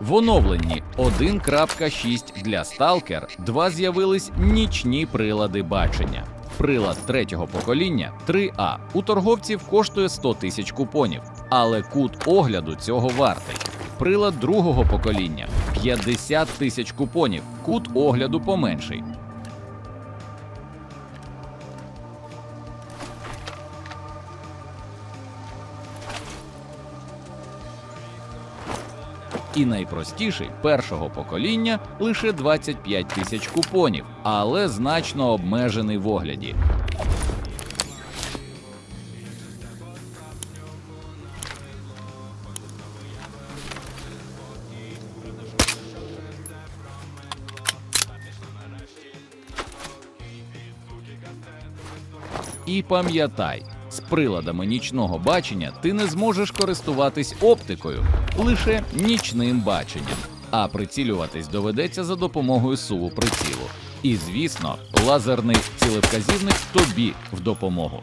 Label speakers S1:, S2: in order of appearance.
S1: В оновленні 1.6 для Stalker 2 з'явились нічні прилади бачення. Прилад третього покоління 3А у торговців коштує 100 тисяч купонів, але кут огляду цього вартий. Прилад другого покоління 50 тисяч купонів, кут огляду поменший. І найпростіший першого покоління лише 25 тисяч купонів, але значно обмежений в огляді. І пам'ятай, з приладами нічного бачення ти не зможеш користуватись оптикою, лише нічним баченням, а прицілюватись доведеться за допомогою суву прицілу. І звісно, лазерний цілевказівник тобі в допомогу.